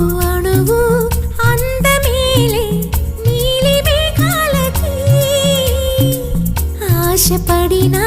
అణువు అణువు అందమేలే నీలి మేఘాలకి ఆశపడినా